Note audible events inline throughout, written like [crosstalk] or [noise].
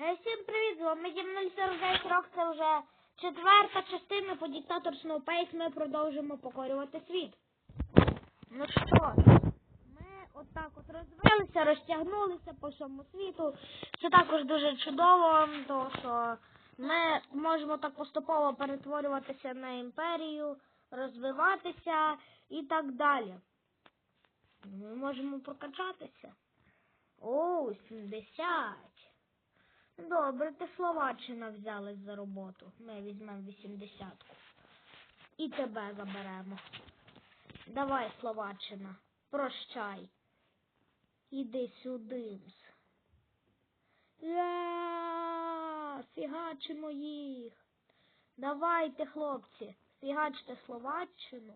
Всім привіт, з вами Дім 049 Рок, це вже четверта частина по диктатор Snowpace, ми продовжимо покорювати світ. Ну що ми отак от розвилися, розтягнулися по всьому світу. Це також дуже чудово, тому що ми можемо так поступово перетворюватися на імперію, розвиватися і так далі. Ми можемо прокачатися. О, 70. Добре, ти Словаччина взялась за роботу. Ми візьмемо 80. І тебе заберемо. Давай, Словаччина, прощай. Іди сюди. Я, фігачимо їх. Давайте, хлопці, фігачте Словаччину.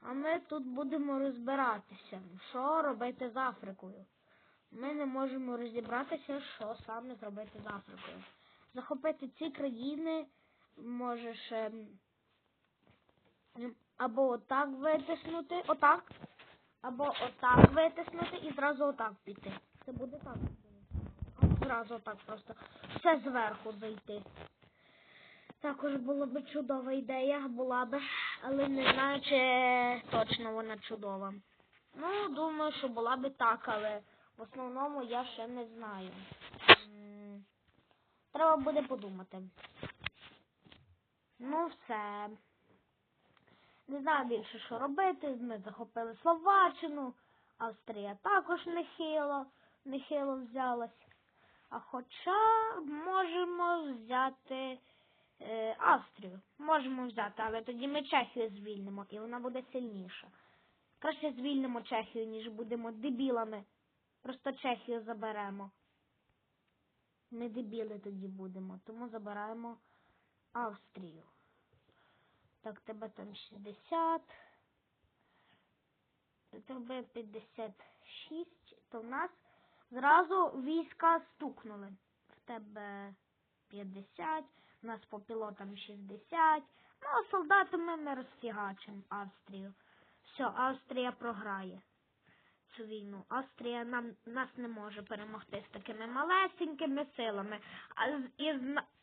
А ми тут будемо розбиратися, що робити з Африкою. Ми не можемо розібратися, що саме зробити з Африкою. Захопити ці країни можеш ем, або отак витиснути, отак, або отак витиснути і зразу отак піти. Це буде так. Зразу отак просто все зверху зайти. Також була би чудова ідея, була би, але не знаю, чи точно вона чудова. Ну, думаю, що була би так, але в основному я ще не знаю. Треба буде подумати. Ну, все. Не знаю більше, що робити. Ми захопили Словаччину, Австрія також нехило, нехило взялась. А хоча можемо взяти е, Австрію. Можемо взяти, але тоді ми Чехію звільнимо, і вона буде сильніша. Краще звільнимо Чехію, ніж будемо дебілами. Просто Чехію заберемо. Ми дебіли тоді будемо, тому забираємо Австрію. Так, тебе там 60. Тебе 56, то в нас зразу війська стукнули. В тебе 50, у нас по пілотам 60. Ну, а солдатами ми розфігачимо Австрію. Все, Австрія програє цю війну. Австрія нам нас не може перемогти з такими малесенькими силами. А і,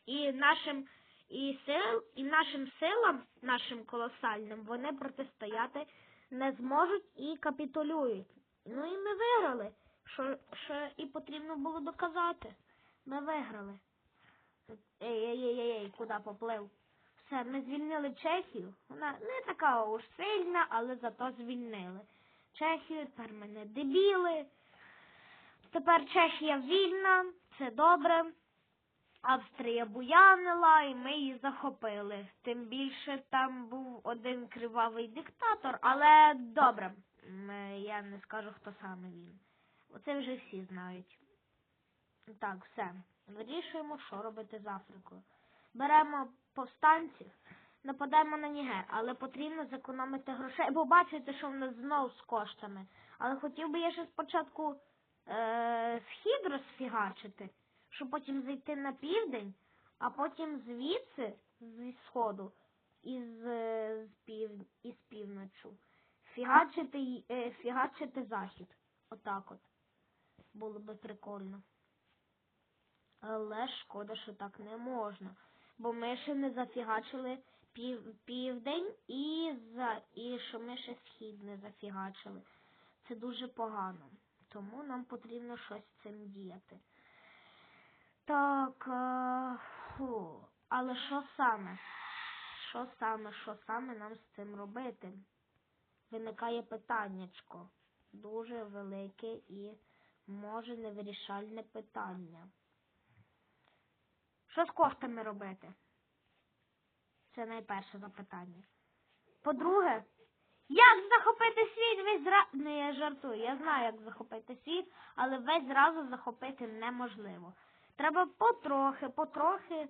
і нашим і сил, і нашим силам, нашим колосальним, вони протистояти не зможуть і капітулюють. Ну і ми виграли. Що, що і потрібно було доказати. Ми виграли. Ей, ей, ей, ей, ей, куди поплив? Все, ми звільнили Чехію. Вона не така уж сильна, але зато звільнили. Чехію, тепер ми не дебіли. Тепер Чехія вільна, це добре. Австрія буянила, і ми її захопили. Тим більше там був один кривавий диктатор, але добре. Я не скажу, хто саме він. Оце вже всі знають. Так, все. Вирішуємо, що робити з Африкою. Беремо повстанців, нападаємо на Нігер, але потрібно зекономити грошей, бо бачите, що в нас знов з коштами. Але хотів би я ще спочатку е- схід розфігачити, щоб потім зайти на південь, а потім звідси, зі сходу, із, з, пів... із півночу, фігачити, е, фігачити захід. Отак от. Було би прикольно. Але шкода, що так не можна. Бо ми ще не зафігачили пів, південь і, за, і що ми ще схід не зафігачили. Це дуже погано. Тому нам потрібно щось з цим діяти. Так, е, фу. але що саме? Що саме, що саме нам з цим робити? Виникає питаннячко. Дуже велике і може невирішальне питання. Що з коштами робити? Це найперше запитання. По-друге, як захопити світ весь зразу... Не, я жартую, я знаю, як захопити світ, але весь зразу захопити неможливо. Треба потрохи, потрохи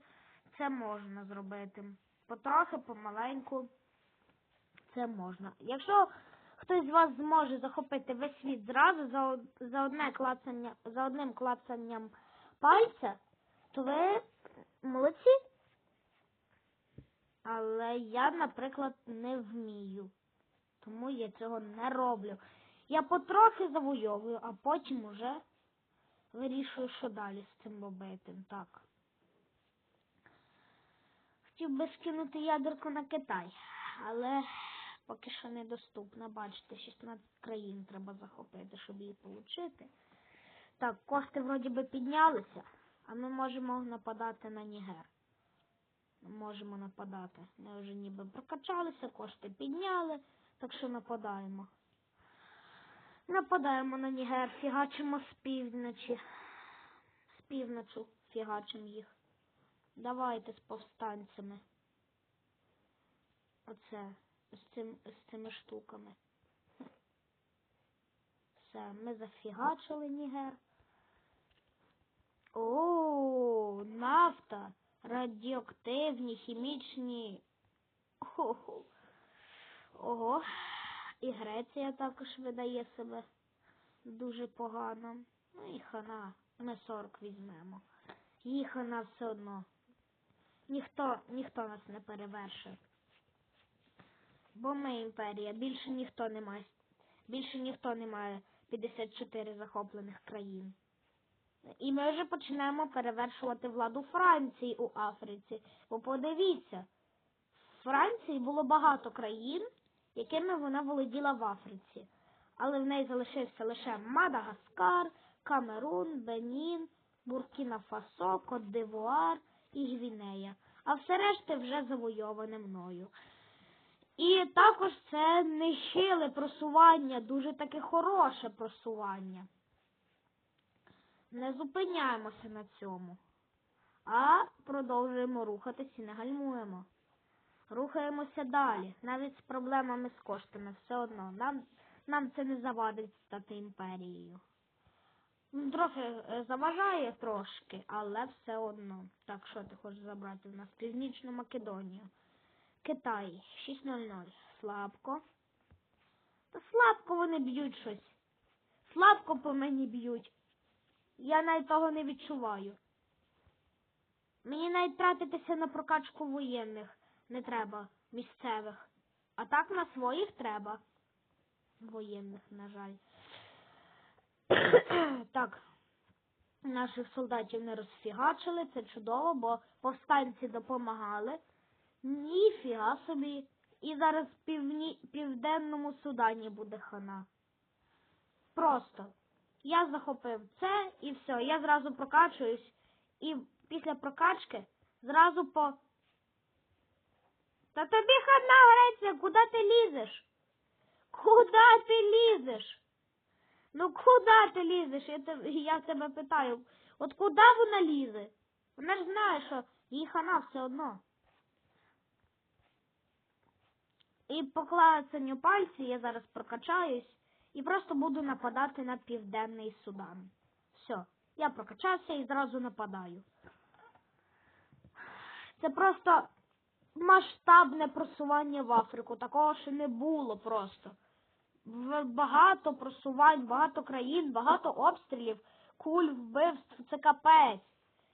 це можна зробити. Потрохи, помаленьку це можна. Якщо хтось з вас зможе захопити весь світ зразу за, за одне клацання, за одним клацанням пальця, то ви молодці. Але я, наприклад, не вмію. Тому я цього не роблю. Я потрохи завойовую, а потім уже вирішую, що далі з цим робити. Так. Хотів би скинути ядерку на Китай, але поки що недоступна. Бачите, 16 країн треба захопити, щоб її отримати. Так, кошти вроді би піднялися, а ми можемо нападати на Нігер. Можемо нападати. Ми вже ніби прокачалися, кошти підняли, так що нападаємо. Нападаємо на Нігер, фігачимо з півночі. З півночі фігачимо їх. Давайте з повстанцями. Оце, з, цим, з цими штуками. Все, ми зафігачили Нігер. О, нафта, радіоактивні, хімічні. Ого. Ого. І Греція також видає себе дуже погано. Ну і хана. Ми 40 візьмемо. Її хана все одно. Ніхто, ніхто нас не перевершив. Бо ми імперія. Більше ніхто не має. Більше ніхто не має 54 захоплених країн. І ми вже починаємо перевершувати владу Франції у Африці. Бо подивіться, в Франції було багато країн, якими вона володіла в Африці. Але в неї залишився лише Мадагаскар, Камерун, Бенін, Буркіна Фасо, Кот-Дивуар і Гвінея. А все решта вже завойоване мною. І також це нехиле просування, дуже таке хороше просування. Не зупиняємося на цьому, а продовжуємо рухатись і не гальмуємо. Рухаємося далі, навіть з проблемами з коштами, все одно. Нам, нам це не завадить стати імперією. Ну, Трохи е, заважає трошки, але все одно. Так, що ти хочеш забрати в нас? Північну Македонію. Китай 6.00. Слабко. Та слабко вони б'ють щось. Слабко по мені б'ють. Я навіть того не відчуваю. Мені навіть тратитися на прокачку воєнних не треба, місцевих. А так на своїх треба. Воєнних, на жаль. [coughs] так. Наших солдатів не розфігачили, це чудово, бо повстанці допомагали. Ніфіга собі. І зараз в півні... південному Судані буде хана. Просто. Я захопив це і все. Я зразу прокачуюсь. І після прокачки зразу по. Та тобі хана Греція, куди ти лізеш? Куди ти лізеш? Ну куди ти лізеш? Я, те- я тебе питаю. От куди вона лізе? Вона ж знає, що їй хана все одно. І по клацанню пальці я зараз прокачаюсь і просто буду нападати на південний Судан. Все, я прокачався і зразу нападаю. Це просто масштабне просування в Африку. Такого ще не було просто. Багато просувань, багато країн, багато обстрілів, куль, вбивств, це капець.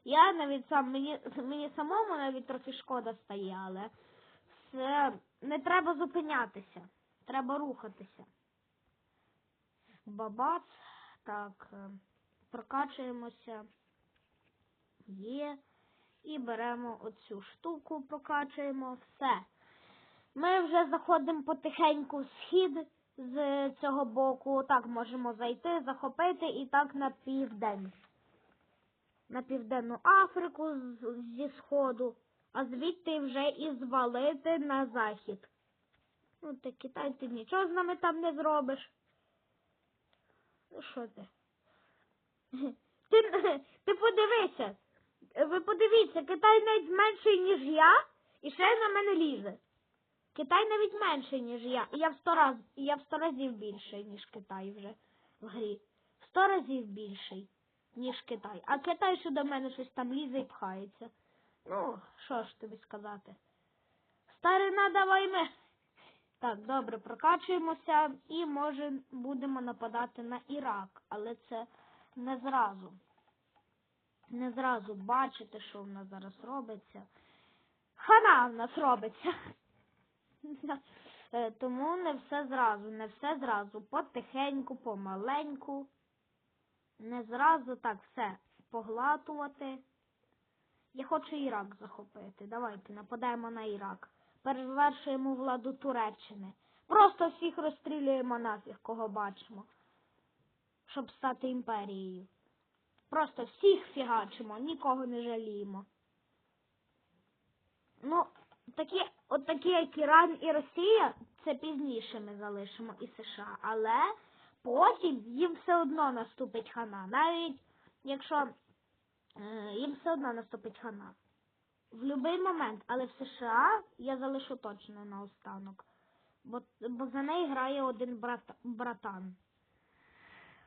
Я навіть сам, мені, мені самому навіть трохи шкода стає, але це не треба зупинятися. Треба рухатися. Бабац. Так, е, прокачуємося. Є. І беремо оцю штуку, прокачуємо. Все. Ми вже заходимо потихеньку в схід з цього боку. Так можемо зайти, захопити і так на південь. На південну Африку зі сходу, а звідти вже і звалити на захід. Ну, ти Китай, ти нічого з нами там не зробиш. Ну що ти? [laughs] Ти, ти подивися. Ви подивіться, Китай навіть менший, ніж я, і ще на мене лізе. Китай навіть менший, ніж я. І я в сто раз, і я в сто разів більший, ніж Китай вже в грі. В сто разів більший, ніж Китай. А Китай ще до мене щось там лізе і пхається. Ну, що ж тобі сказати? Старина, давай ми. Так, добре, прокачуємося і може будемо нападати на Ірак, але це не зразу. Не зразу бачите, що в нас зараз робиться. Хана в нас робиться. Е, Тому не все зразу, не все зразу. Потихеньку, помаленьку. Не зразу так все поглатувати. Я хочу Ірак захопити. Давайте нападаємо на Ірак. Перевершуємо владу Туреччини. Просто всіх розстрілюємо нафіг, кого бачимо. Щоб стати імперією. Просто всіх фігачимо, нікого не жаліємо. Ну, такі, от такі, як Іран і Росія, це пізніше ми залишимо і США. Але потім їм все одно наступить хана. Навіть якщо е, їм все одно наступить хана. В будь-який момент, але в США я залишу точно на останок. Бо, бо за неї грає один брат, братан.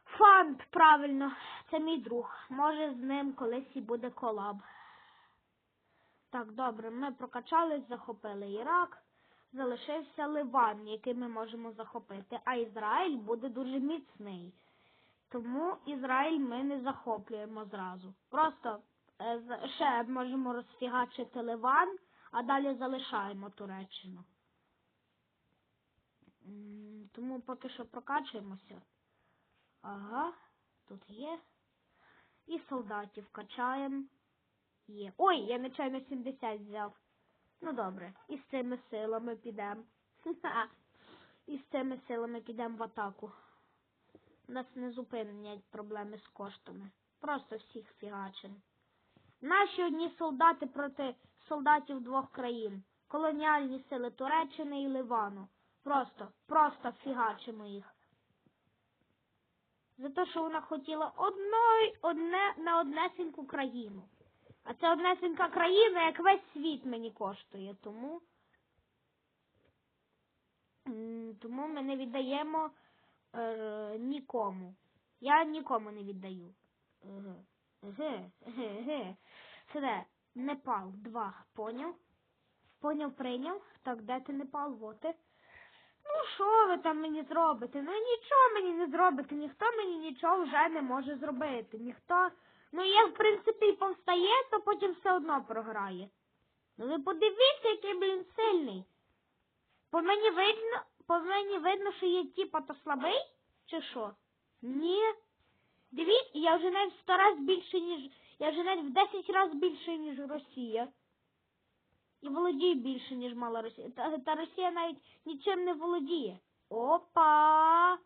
Фант, правильно, це мій друг. Може з ним колись і буде колаб. Так, добре, ми прокачались, захопили Ірак. Залишився Ливан, який ми можемо захопити, а Ізраїль буде дуже міцний. Тому Ізраїль ми не захоплюємо зразу. Просто ще можемо розфігачити Ливан, а далі залишаємо Туреччину. Тому поки що прокачуємося. Ага, тут є. І солдатів качаємо. Є. Ой, я нечайно 70 взяв. Ну добре, і з цими силами підемо. [laughs] І з цими силами підемо в атаку. У нас не зупинять проблеми з коштами. Просто всіх фігачимо. Наші одні солдати проти солдатів двох країн. Колоніальні сили Туреччини і Ливану. Просто, просто фігачимо їх. За те, що вона хотіла одної, одне на однесеньку країну. А це однесенька країна, як весь світ мені коштує. Тому, тому ми не віддаємо е, нікому. Я нікому не віддаю. Еге, еге, еге, еге. Це де? Непал 2. Поняв? Поняв, прийняв. Так, де ти Непал? Вот ти. Ну, що ви там мені зробите? Ну нічого мені не зробите, ніхто мені нічого вже не може зробити. Ніхто. Ну, як, в принципі, повстає, то потім все одно програє. Ну ви подивіться, який блін сильний. По мені видно, по мені видно, що є типа то слабий, чи що? Ні. Дивіться, я вже навіть в 100 раз більше, ніж. Я вже навіть в 10 разів більше, ніж Росія. І володію більше, ніж мала Росія. Та, та Росія навіть нічим не володіє. Опа.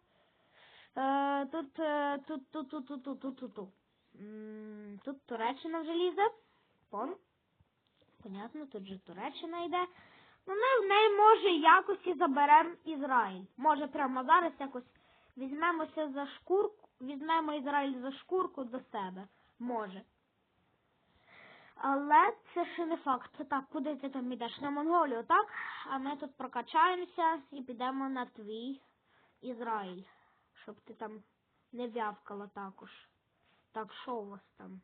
Е, Тут е, тут тут тут тут тут тут тут. Тут Тут Туреччина вже лізе. Пон. Понятно, тут же Туреччина йде. Ну, ми в неї може якось і заберемо Ізраїль. Може прямо зараз якось візьмемося за шкурку візьмемо Ізраїль за шкурку до себе. Може. Але це ще не факт. Так, куди ти там йдеш? На Монголію, так? А ми тут прокачаємося і підемо на твій Ізраїль. Щоб ти там не вявкала також. Так, що у вас там?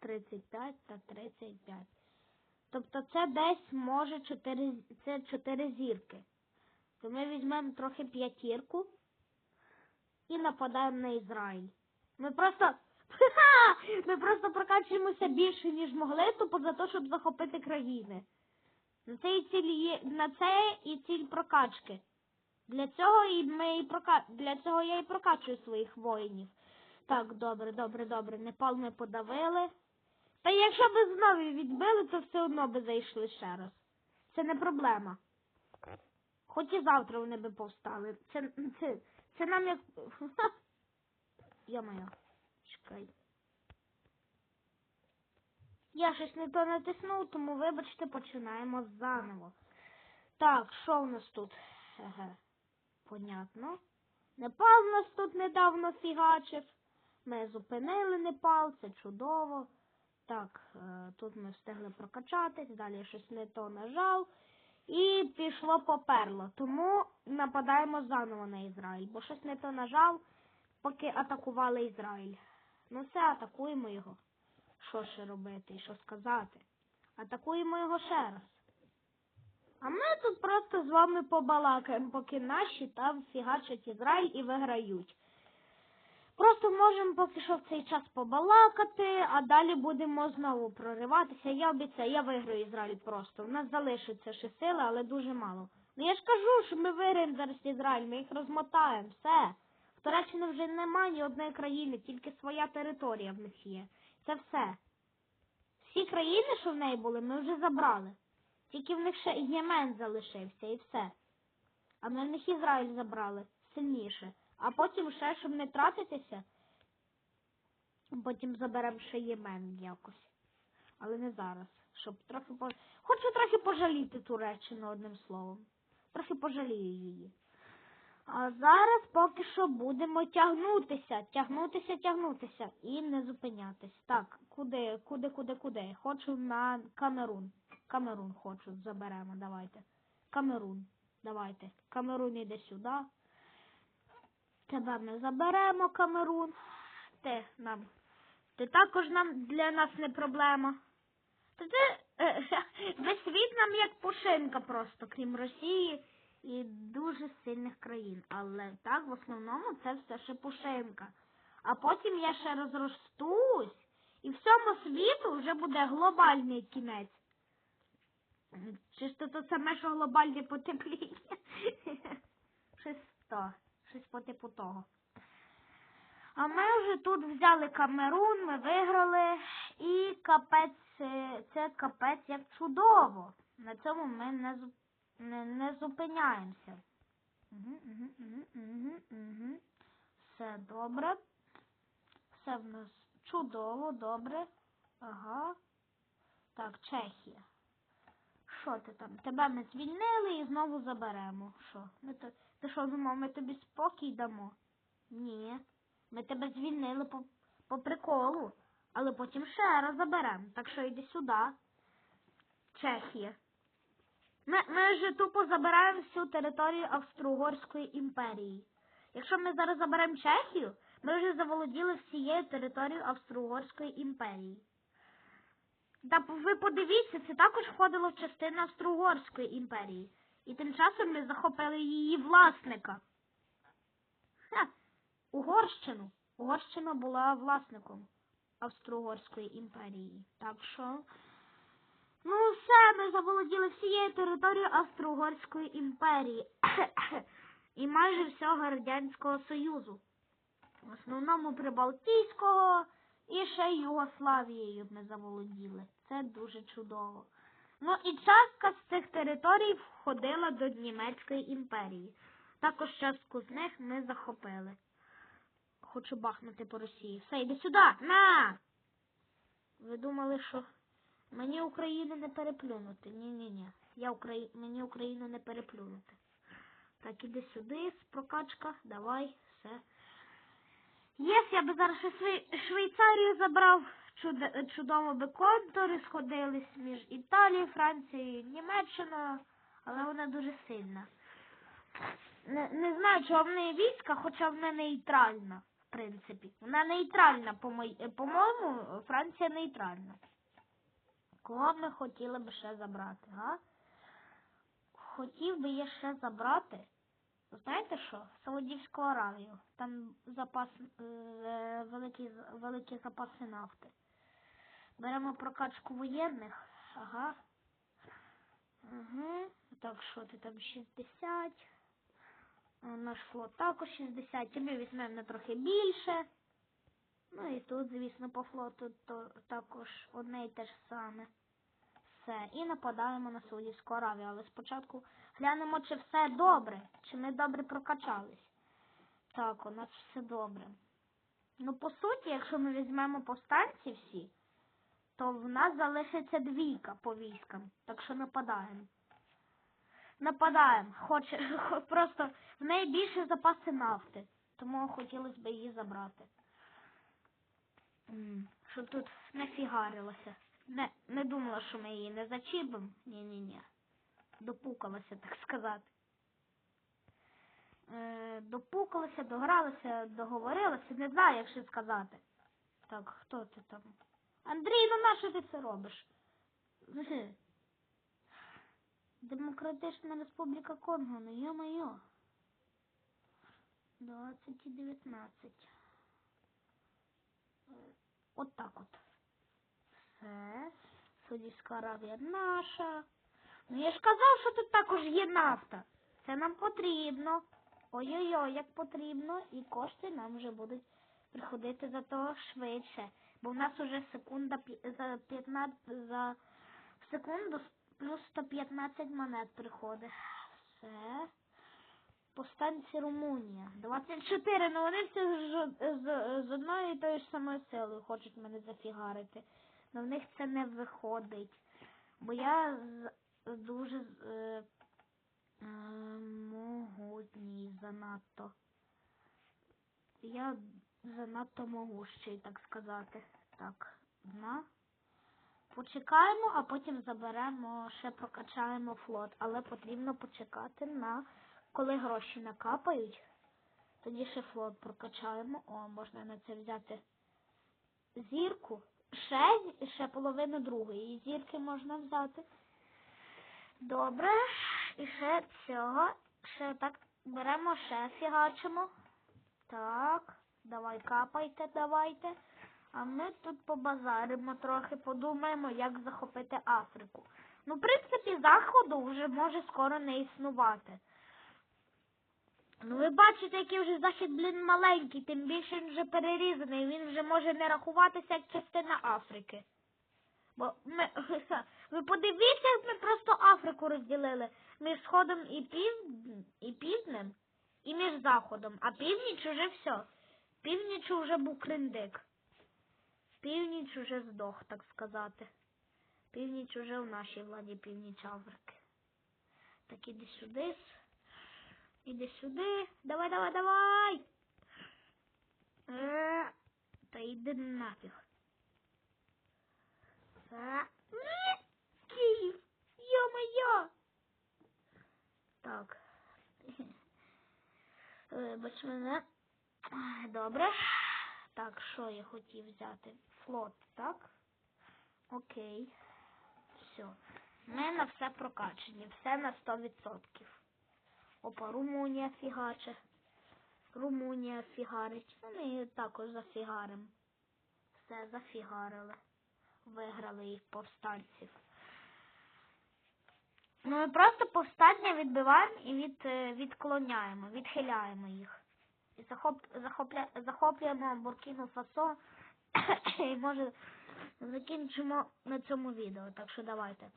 35 та 35. Тобто це десь може 4, це 4 зірки. То ми візьмемо трохи п'ятірку і нападаємо на Ізраїль. Ми просто. [laughs] Ми просто прокачуємося більше, ніж могли, тупо за те, щоб захопити країни. На це і ціль є, на це і ціль прокачки. Для цього і ми і прока... для цього я і прокачую своїх воїнів. Так, добре, добре, добре. Непал ми подавили. Та якщо б знову відбили, то все одно би зайшли ще раз. Це не проблема. Хоч і завтра вони би повстали. Це, це, це нам як. [laughs] Моя. Чекай. Я щось не то натиснув, тому вибачте, починаємо заново. Так, що в нас тут? Еге. Понятно. Непал нас тут недавно фігачив. Ми зупинили Непал, це чудово. Так, е, тут ми встигли прокачатись, далі щось не то нажав. І пішло поперло. Тому нападаємо заново на Ізраїль, бо щось не то нажав, поки атакували Ізраїль. Ну все, атакуємо його. Що ще робити і що сказати? Атакуємо його ще раз. А ми тут просто з вами побалакаємо, поки наші там фігачать Ізраїль і виграють. Просто можемо поки що в цей час побалакати, а далі будемо знову прориватися. Я обіцяю, я виграю Ізраїль просто. У нас залишиться ще сили, але дуже мало. Ну я ж кажу, що ми виграємо зараз Ізраїль, ми їх розмотаємо, все. Туреччини вже немає ні одної країни, тільки своя територія в них є. Це все. Всі країни, що в неї були, ми вже забрали. Тільки в них ще Ємен залишився і все. А ми в них Ізраїль забрали сильніше. А потім ще, щоб не тратитися, потім заберемо ще Ємен якось. Але не зараз. Щоб трохи по... Хочу трохи пожаліти Туреччину одним словом. Трохи пожалію її. А зараз поки що будемо тягнутися, тягнутися, тягнутися і не зупинятись. Так, куди, куди, куди, куди? Хочу на Камерун. Камерун хочу, заберемо, давайте. Камерун, давайте. Камерун іде сюди. Тебе ми заберемо, Камерун. Ти нам. Ти також нам для нас не проблема. Та ти е, [laughs] весь світ нам як пушинка просто, крім Росії і дуже сильних країн. Але так, в основному це все ще пушинка. А потім я ще розростусь, і всьому світу вже буде глобальний кінець. Чи ж то то саме, що глобальне потепління? [laughs] Щось то, щось по типу того. А ми вже тут взяли Камерун, ми виграли, і капець, це капець як чудово. На цьому ми не, не, не зупиняємося. Угу, угу, угу, угу, угу. Все добре. Все в нас чудово, добре. Ага. Так, Чехія. Що ти там? Тебе ми звільнили і знову заберемо. Що? Ми то... Ти що думав, ми тобі спокій дамо? Ні. Ми тебе звільнили по, по приколу, але потім ще раз заберемо. Так що йди сюди. Чехія. Ми, ми вже тупо забираємо всю територію Австро-Угорської імперії. Якщо ми зараз заберемо Чехію, ми вже заволоділи всією територією Австро-Угорської імперії. Та ви подивіться, це також входило в частину Австро-Угорської імперії. І тим часом ми захопили її власника. Ха, Угорщину. Угорщина була власником Австро-Угорської імперії. Так що. Ну, все, ми заволоділи всією територією Австро-Угорської імперії [coughs] і майже всього Радянського Союзу. В основному Прибалтійського і ще Югославією ми заволоділи. Це дуже чудово. Ну і частка з цих територій входила до Німецької імперії. Також частку з них ми захопили. Хочу бахнути по Росії. Все, йди сюди! На! Ви думали, що мені Україну не переплюнути? Ні-ні-ні. Я Украї... Мені Україну не переплюнути. Так, іди сюди, прокачка, давай, все. Єс, я би зараз Швейцарію забрав. Чуд... Чудово би контури сходились між Італією, Францією, Німеччиною, але вона дуже сильна. Не, не знаю, чого в неї війська, хоча вона нейтральна, в принципі. Вона нейтральна, по по-моєму, Франція нейтральна. Кого ми хотіли б ще забрати, га? Хотів би я ще забрати. Знаєте що? Саудівську Аравію. Там запас е, великі, великі запаси нафти. Беремо прокачку воєнних. Ага. Угу. Так, що ти там 60. Е, Наш флот також 60. І ми візьмемо на трохи більше. Ну і тут, звісно, по флоту то також одне і те ж саме. Все. І нападаємо на Саудівську Аравію. Але спочатку глянемо, чи все добре, чи ми добре прокачались. Так, у нас все добре. Ну, по суті, якщо ми візьмемо повстанці всі, то в нас залишиться двійка по військам. Так що нападаємо. Нападаємо. Хоче, [laughs] просто в неї більше запаси нафти. Тому хотілося б її забрати. Щоб тут не фігарилося. Не, не думала, що ми її не зачіпимо. Ні-ні-ні. Допукалася, [laughs] так сказати. Е, допукалася, догралася, договорилася, не знаю, як ще сказати. Так, хто ти там? Андрій, ну нащо ти це робиш? Демократична Республіка Конго, ну йо-моє. 20 і 19. Е, От так от. Все. Саудівська Аравія наша. Ну я ж казав, що тут також є нафта. Це нам потрібно. ой-ой-ой, як потрібно, і кошти нам вже будуть приходити за того швидше. Бо в нас уже секунда за 15 за секунду плюс 115 монет приходить. Все. Повстанці Румунія. 24, ну вони всі з, з, одної і тої ж самої силою хочуть мене зафігарити. Но в них це не виходить. Бо я з, дуже е, могутній занадто. Я занадто могущий, так сказати. Так, одна. Почекаємо, а потім заберемо, ще прокачаємо флот. Але потрібно почекати на коли гроші накапають. Тоді ще флот прокачаємо. О, можна на це взяти зірку. Ще, ще половину другої зірки можна взяти. Добре. І ще цього. Ще так беремо, ще фігачимо. Так, давай капайте, давайте. А ми тут побазаримо трохи, подумаємо, як захопити Африку. Ну, в принципі, заходу вже може скоро не існувати. Ну, ви бачите, який вже захід, блін, маленький, тим більше він вже перерізаний, він вже може не рахуватися як частина Африки. Бо ми, [laughs] ви подивіться, як ми просто Африку розділили між Сходом і, пів, і Півднем, і між Заходом, а північ уже все. Північ уже був криндик. Північ уже здох, так сказати. Північ уже в нашій владі північ Африки. Так іди сюди. Іди сюди. Давай, давай, давай. Е, Та йди нафіг. Е, Київ. Йо-моє. Так. Вибач мене. Добре. Так, що я хотів взяти? Флот, так? Окей. Все. Ми на все прокачені. Все на 100%. Опа, Румунія фігаче. Румунія фігарить. Ну, Ми також зафігаримо. Все, зафігарили. Виграли їх повстанців. Ну, ми просто повстання відбиваємо і від, е, відклоняємо, відхиляємо їх. І захоп, захопля, захоплюємо Буркіну Фасо. [coughs] і може закінчимо на цьому відео. Так що давайте.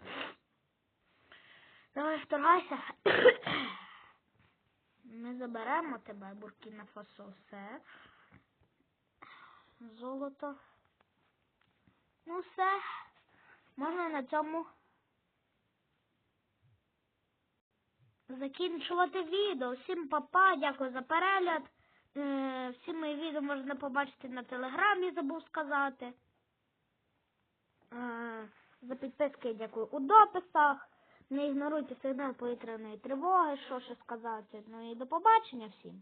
Давай вторгайся. [coughs] Ми заберемо тебе, Буркіна Фасо, все. Золото. Ну все. Можна на цьому закінчувати відео. Всім папа, дякую за перегляд. Всі мої відео можна побачити на телеграмі, забув сказати. Е, За підписки дякую у дописах. Не ігноруйте сигнал повітряної тривоги, що ще сказати. Ну і до побачення всім.